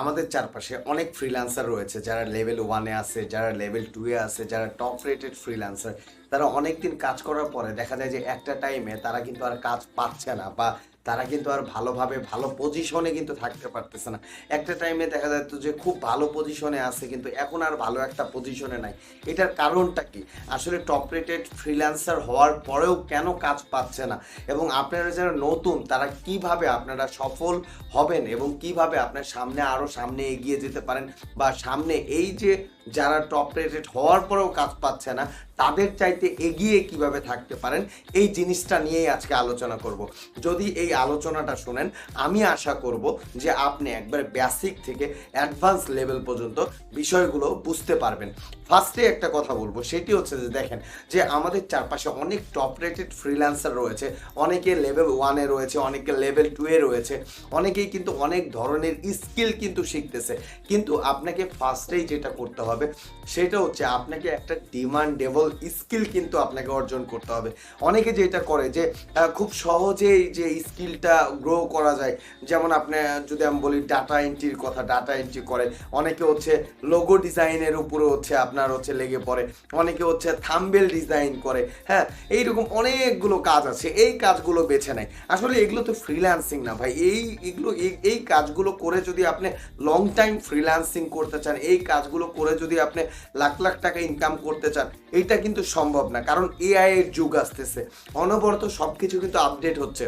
আমাদের চারপাশে অনেক ফ্রিল্যান্সার রয়েছে, যারা লেভেল ওয়ানে আছে, যারা লেভেল টুয়ে আছে, যারা টপ রেটেড ফ্রিল্যান্সার তারা অনেক দিন কাজ করার পরে দেখা যায় যে একটা টাইমে তারা কিন্তু আর কাজ পাচ্ছে না বা তারা কিন্তু আর ভালোভাবে, ভালো পজিশনে কিন্তু থাকতে পারতেছে না। একটা টাইমে দেখা যেত যে খুব ভালো পজিশনে আছে, কিন্তু এখন আর ভালো একটা পজিশনে নাই। এটার কারণটা কি? আসলে টপ রেটেড ফ্রিল্যান্সার হওয়ার পরেও কেন কাজ পাচ্ছে না? এবং আপনারা যারা নতুন, তারা কীভাবে আপনারা সফল হবেন এবং কীভাবে আপনার সামনে আরও সামনে এগিয়ে যেতে পারেন? বা সামনে এই যে যারা টপ রেটেড হওয়ার পরেও কাজ পাচ্ছে না তাদের চাইতে এগিয়ে কীভাবে থাকতে পারেন, এই জিনিসটা নিয়েই আজকে আলোচনা করব। যদি এই আলোচনাটা শুনেন, আমি আশা করব যে আপনি একবার বেসিক থেকে অ্যাডভান্স লেভেল পর্যন্ত বিষয়গুলো বুঝতে পারবেন। ফার্স্টে একটা কথা বলব, সেটি হচ্ছে যে দেখেন, যে আমাদের চারপাশে অনেক টপ রেটেড ফ্রিল্যান্সার রয়েছে, অনেকে লেভেল ওয়ানে রয়েছে, অনেকে লেভেল টুয়ে রয়েছে, অনেকেই কিন্তু অনেক ধরনের স্কিল কিন্তু শিখতেছে। কিন্তু আপনাকে ফার্স্টেই যেটা করতে হবে, সেটা হচ্ছে আপনাকে একটা ডিমান্ডেবল স্কিল কিন্তু আপনাকে অর্জন করতে হবে। অনেকে যেটা করে যে খুব সহজেই যে স্কিলটা গ্রো করা যায়। যেমন আপনি, যদি আমি বলি ডাটা এন্ট্রির কথা ডাটা এন্ট্রি করে। অনেকে হচ্ছে লোগো ডিজাইনের উপরে হচ্ছে আপনার হচ্ছে লেগে পড়ে। অনেকে হচ্ছে থাম্বেল ডিজাইন করে। হ্যাঁ এইরকম অনেকগুলো কাজ আছে। এই কাজগুলো বেছে নেয়। আসলে এগুলো তো ফ্রিল্যান্সিং না ভাই। এই, এগুলো, এই- এই কাজগুলো করে যদি আপনি লং টাইম ফ্রিল্যান্সিং করতে চান, এই কাজগুলো করে যদি আপনি লাখ লাখ টাকা ইনকাম করতে চান, এইটা কিন্তু সম্ভব না, কারণ এআই এর যুগ আসতেছে। অনবরত সব কিছু কিন্তু আপডেট হচ্ছে।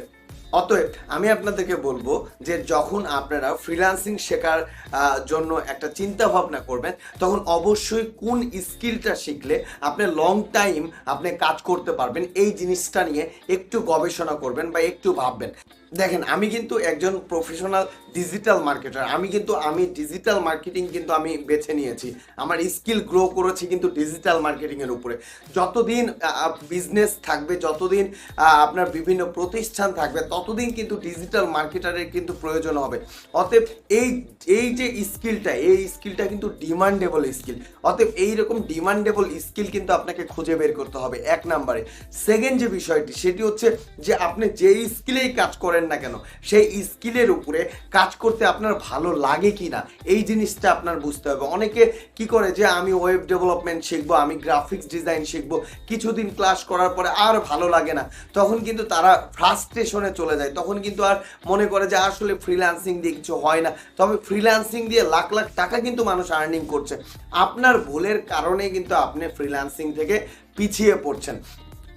অতএব আমি আপনাদেরকে বলব যে যখন আপনারা ফ্রিল্যান্সিং শেখার জন্য একটা চিন্তা ভাবনা করবেন, তখন অবশ্যই কোন স্কিলটা শিখলে আপনি লং টাইম আপনি কাজ করতে পারবেন, এই জিনিসটা নিয়ে একটু গবেষণা করবেন বা একটু ভাববেন। দেখেন, আমি কিন্তু একজন প্রফেশনাল ডিজিটাল মার্কেটার আমি কিন্তু, আমি ডিজিটাল মার্কেটিং কিন্তু আমি বেছে নিয়েছি। আমার স্কিল গ্রো করেছি কিন্তু ডিজিটাল মার্কেটিংয়ের উপরে। যতদিন বিজনেস থাকবে, যতদিন আপনার বিভিন্ন প্রতিষ্ঠান থাকবে, ততদিন কিন্তু ডিজিটাল মার্কেটারের কিন্তু প্রয়োজন হবে। অতএব এই এই যে স্কিলটা এই স্কিলটা কিন্তু ডিমান্ডেবল স্কিল অতএব এইরকম ডিমান্ডেবল স্কিল কিন্তু আপনাকে খুঁজে বের করতে হবে, এক নাম্বারে। সেকেন্ড যে বিষয়টি, সেটি হচ্ছে যে আপনি যেই স্কিলেই কাজ করেন না কেন? সেই স্কিলের উপরে কাজ করতে আপনার ভালো লাগে কি না এই জিনিসটা আপনার বুঝতে হবে। অনেকে কি করে যে, আমি ওয়েব ডেভেলপমেন্ট শিখব, আমি গ্রাফিক্স ডিজাইন শিখব, কিছুদিন ক্লাস করার পরে আর ভালো লাগে না। তখন কিন্তু তারা ফ্রাস্ট্রেশনে চলে যায়। তখন কিন্তু আর মনে করে যে, আসলে ফ্রিল্যান্সিং দিয়ে কিছু হয় না। তবে ফ্রিল্যান্সিং দিয়ে লাখ লাখ টাকা কিন্তু মানুষ আর্নিং করছে। আপনার ভুলের কারণে কিন্তু আপনি ফ্রিল্যান্সিং থেকে পিছিয়ে পড়ছেন।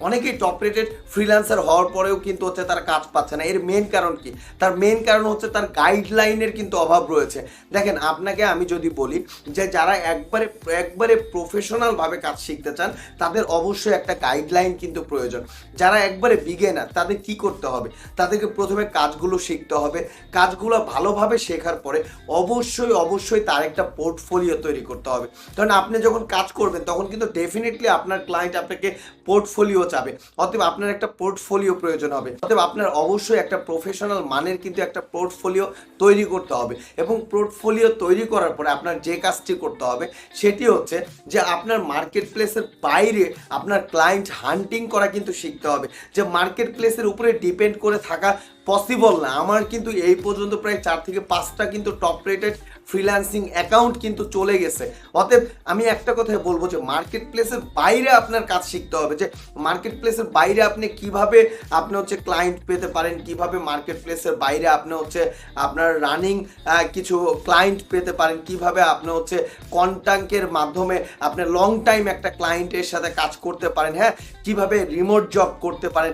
অনেকেই টপ রেটেড ফ্রিল্যান্সার হওয়ার পরেও কিন্তু হচ্ছে তারা কাজ পাচ্ছে না। এর মেন কারণ কি? তার মেন কারণ হচ্ছে তার গাইডলাইনের কিন্তু অভাব রয়েছে। দেখেন, আপনাকে আমি যদি বলি যে যারা একবারে একবারে প্রফেশনালভাবে কাজ শিখতে চান, তাদের অবশ্যই একটা গাইডলাইন কিন্তু প্রয়োজন। যারা একবারে বিগেনার তাদের কি করতে হবে? তাদেরকে প্রথমে কাজগুলো শিখতে হবে। কাজগুলো ভালোভাবে শেখার পরে অবশ্যই অবশ্যই তার একটা পোর্টফোলিও তৈরি করতে হবে। কারণ আপনি যখন কাজ করবেন, তখন কিন্তু ডেফিনেটলি আপনার ক্লায়েন্ট আপনাকে পোর্টফোলিও চাবে অতএব আপনার একটা পোর্টফোলিও প্রয়োজন হবে। অতএব আপনার অবশ্যই একটা প্রফেশনাল মানের কিন্তু একটা পোর্টফোলিও তৈরি করতে হবে এবং পোর্টফোলিও তৈরি করার পরে আপনার যে কাজটি করতে হবে সেটি হচ্ছে যে আপনার মার্কেট প্লেসের বাইরে আপনার ক্লায়েন্ট হান্টিং করা কিন্তু শিখতে হবে। যে মার্কেট প্লেসের উপরে ডিপেন্ড করে থাকা পসিবল না। আমার কিন্তু এই পর্যন্ত প্রায় চার থেকে পাঁচটা কিন্তু টপ রেটেড ফ্রিল্যান্সিং অ্যাকাউন্ট কিন্তু চলে গেছে। অতএব আমি একটা কথাই বলব যে মার্কেট প্লেসের বাইরে আপনার কাজ শিখতে হবে যে মার্কেট প্লেসের বাইরে আপনি কীভাবে আপনি হচ্ছে ক্লায়েন্ট পেতে পারেন, কীভাবে মার্কেট প্লেসের বাইরে আপনি হচ্ছে আপনার রানিং কিছু ক্লায়েন্ট পেতে পারেন, কীভাবে আপনি হচ্ছে কন্টাক্টের মাধ্যমে আপনি লং টাইম একটা ক্লায়েন্টের সাথে কাজ করতে পারেন হ্যাঁ? কীভাবে রিমোট জব করতে পারেন।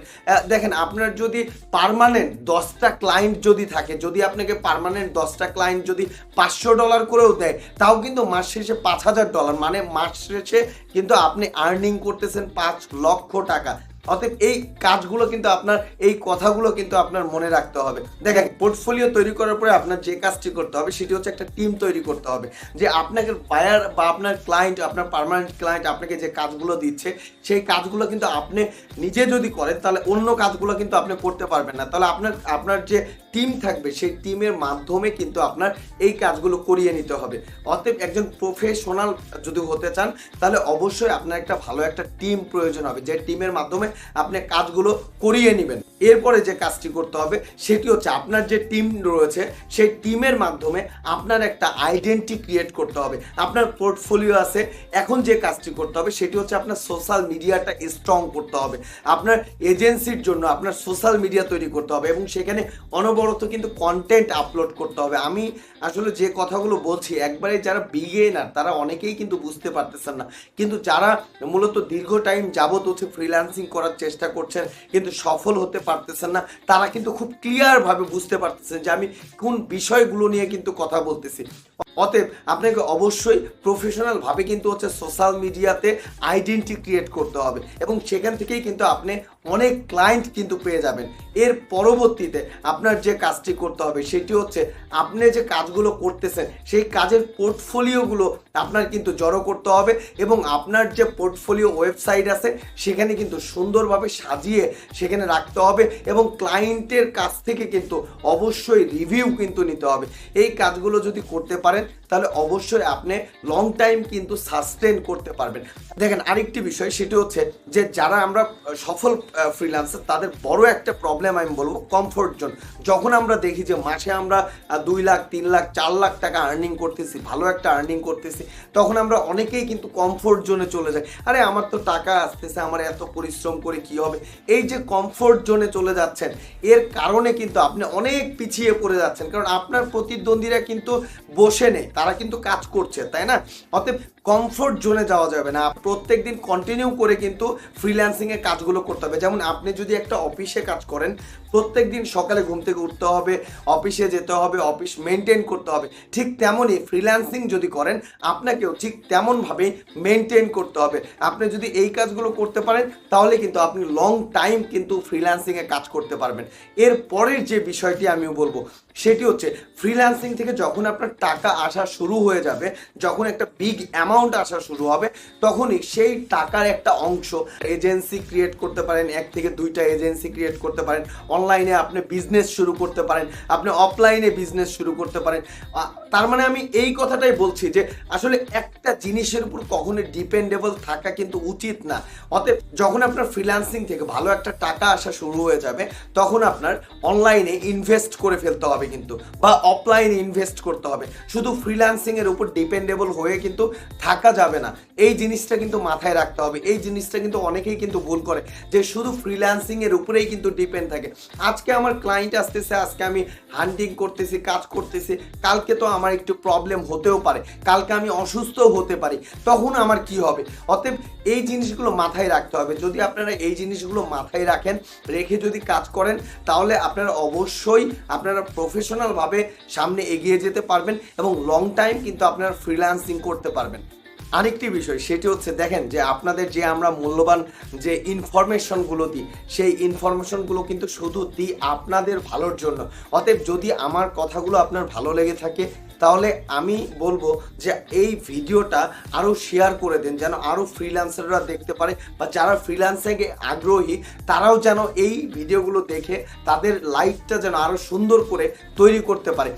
দেখেন, আপনার যদি পার্মানেন্ট দশটা ক্লায়েন্ট যদি থাকে, যদি আপনাকে পারমানেন্ট দশটা ক্লায়েন্ট যদি পাঁচশো ডলার করেও দেয়, তাও কিন্তু মাস শেষে পাঁচ হাজার ডলার মানে মাস শেষে কিন্তু আপনি আর্নিং করতেছেন পাঁচ লক্ষ টাকা। অতএব এই কাজগুলো কিন্তু আপনার, এই কথাগুলো কিন্তু আপনার মনে রাখতে হবে। দেখেন পোর্টফোলিও তৈরি করার পরে আপনার যে কাজটি করতে হবে, সেটি হচ্ছে একটা টিম তৈরি করতে হবে। যে আপনাকে বায়ার বা আপনার ক্লায়েন্ট আপনার পারমানেন্ট ক্লায়েন্ট আপনাকে যে কাজগুলো দিচ্ছে, সেই কাজগুলো কিন্তু আপনি নিজে যদি করেন, তাহলে অন্য কাজগুলো কিন্তু আপনি করতে পারবেন না। তাহলে আপনার আপনার যে টিম থাকবে, সেই টিমের মাধ্যমে কিন্তু আপনার এই কাজগুলো করিয়ে নিতে হবে। অতএব একজন প্রফেশনাল যদি হতে চান, তাহলে অবশ্যই আপনার একটা ভালো একটা টিম প্রয়োজন হবে। যে টিমের মাধ্যমে আপনি কাজগুলো করিয়ে নেবেন। এরপরে যে কাজটি করতে হবে, সেটি হচ্ছে আপনার যে টিম রয়েছে, সেই টিমের মাধ্যমে আপনার একটা আইডেন্টি ক্রিয়েট করতে হবে। আপনার পোর্টফোলিও আছে, এখন যে কাজটি করতে হবে, সেটি হচ্ছে আপনার সোশ্যাল মিডিয়াটা স্ট্রং করতে হবে। আপনার এজেন্সির জন্য আপনার সোশ্যাল মিডিয়া তৈরি করতে হবে এবং সেখানে অনবরত কিন্তু কন্টেন্ট আপলোড করতে হবে। আমি আসলে যে কথাগুলো বলছি, একবারে যারা বিগেনার তারা অনেকেই কিন্তু বুঝতে পারতেছেন না। কিন্তু যারা মূলত দীর্ঘ টাইম যাবত হচ্ছে ফ্রিল্যান্সিং করার চেষ্টা করছেন, কিন্তু সফল হতে পারতেছেন না, তারা কিন্তু খুব ক্লিয়ারভাবে বুঝতে পারতেছেন যে আমি কোন বিষয়গুলো নিয়ে কিন্তু কথা বলতেছি। অতএব আপনাকে অবশ্যই প্রফেশনালভাবে কিন্তু হচ্ছে সোশ্যাল মিডিয়াতে আইডেন্টি ক্রিয়েট করতে হবে এবং সেখান থেকেই কিন্তু আপনি অনেক ক্লায়েন্ট কিন্তু পেয়ে যাবেন। এর পরবর্তীতে আপনার যে কাজটি করতে হবে সেটি হচ্ছে আপনি যে কাজগুলো করতেছেন সেই কাজের পোর্টফোলিওগুলো আপনার কিন্তু জড়ো করতে হবে এবং আপনার যে পোর্টফোলিও ওয়েবসাইট আছে সেখানে কিন্তু সুন্দরভাবে সাজিয়ে সেখানে রাখতে হবে এবং ক্লায়েন্টের কাছ থেকে কিন্তু অবশ্যই রিভিউ কিন্তু নিতে হবে। এই কাজগুলো যদি করতে পারেন তাহলে অবশ্যই আপনি লং টাইম কিন্তু সাস্টেন করতে পারবেন। দেখেন আরেকটি বিষয়, সেটি হচ্ছে যে যারা আমরা সফল ফ্রিল্যান্সার তাদের বড় একটা প্রবলেম আমি বলব কমফোর্ট জোন যখন আমরা দেখি যে মাসে আমরা দুই লাখ, তিন লাখ, চার লাখ টাকা আর্নিং করতেছি, ভালো একটা আর্নিং করতেছি, তখন আমরা অনেকেই কিন্তু কমফোর্ট জোনে চলে যাই। আরে, আমার তো টাকা আসতেছে, আমার এত পরিশ্রম করে কি হবে? এই যে কমফোর্ট জোনে চলে যাচ্ছেন, এর কারণে কিন্তু আপনি অনেক পিছিয়ে পড়ে যাচ্ছেন। কারণ আপনার প্রতিদ্বন্দ্বীরা কিন্তু বসে নেই তারা কিন্তু কাজ করছে তাই না? অতএব কমফোর্ট জোনে যাওয়া যাবে না। প্রত্যেক দিন কন্টিনিউ করে কিন্তু ফ্রিল্যান্সিং এর কাজগুলো করতে হবে। যেমন আপনি যদি একটা অফিসে কাজ করেন প্রত্যেক দিন সকালে ঘুম থেকে উঠতে হবে অফিসে যেতে হবে অফিস মেনটেন করতে হবে। ঠিক তেমনই ফ্রিল্যান্সিং যদি করেন, আপনাকেও ঠিক তেমনভাবেই মেনটেন করতে হবে। আপনি যদি এই কাজগুলো করতে পারেন, তাহলে কিন্তু আপনি লং টাইম কিন্তু ফ্রিল্যান্সিংয়ে কাজ করতে পারবেন। এর পরের যে বিষয়টি আমি বলব, সেটি হচ্ছে ফ্রিল্যান্সিং থেকে যখন আপনার টাকা আসা শুরু হয়ে যাবে, যখন একটা বিগ অ্যামাউন্ট আসা শুরু হবে, তখনই সেই টাকার একটা অংশ এজেন্সি ক্রিয়েট করতে পারেন, এক থেকে দুইটা এজেন্সি ক্রিয়েট করতে পারেন অনলাইনে আপনি বিজনেস শুরু করতে পারেন, আপনি অফলাইনে বিজনেস শুরু করতে পারেন। তার মানে আমি এই কথাটাই বলছি যে, আসলে একটা জিনিসের উপর কখনো ডিপেন্ডেবল থাকা কিন্তু উচিত না। অতএব যখন আপনার ফ্রিল্যান্সিং থেকে ভালো একটা টাকা আসা শুরু হয়ে যাবে, তখন আপনার অনলাইনে ইনভেস্ট করে ফেলতে হবে কিন্তু, বা অফলাইনে ইনভেস্ট করতে হবে। শুধু ফ্রিল্যান্সিং এর উপর ডিপেন্ডেবল হয়ে কিন্তু থাকা যাবে না। এই জিনিসটা কিন্তু মাথায় রাখতে হবে। এই জিনিসটা কিন্তু অনেকেই কিন্তু ভুল করে যে শুধু ফ্রিল্যান্সিং এর উপরেই কিন্তু ডিপেন্ড থাকে। আজকে আমার ক্লায়েন্ট আসতেছে, আজকে আমি হান্টিং করতেছি, কাজ করতেছি, কালকে তো আমার একটু প্রবলেম হতেও পারে, কালকে আমি অসুস্থও হতে পারি, তখন আমার কি হবে? অতএব এই জিনিসগুলো মাথায় রাখতে হবে। যদি আপনারা এই জিনিসগুলো মাথায় রাখেন, রেখে যদি কাজ করেন, তাহলে আপনারা অবশ্যই আপনারা প্রফেশনালভাবে সামনে এগিয়ে যেতে পারবেন এবং লং টাইম কিন্তু আপনারা ফ্রিল্যান্সিং করতে পারবেন। আরেকটি বিষয়, সেটি হচ্ছে দেখেন যে আপনাদের যে আমরা মূল্যবান যে ইনফরমেশনগুলো দিই, সেই ইনফরমেশনগুলো কিন্তু শুধু দিই আপনাদের ভালোর জন্য। অতএব যদি আমার কথাগুলো আপনার ভালো লেগে থাকে, তাহলে আমি বলব যে এই ভিডিওটা আরও শেয়ার করে দেন, যেন আরও ফ্রিল্যান্সাররা দেখতে পারে বা যারা ফ্রিল্যান্সিংয়ে আগ্রহী, তারাও যেন এই ভিডিওগুলো দেখে তাদের লাইফটা যেন আরও সুন্দর করে তৈরি করতে পারে।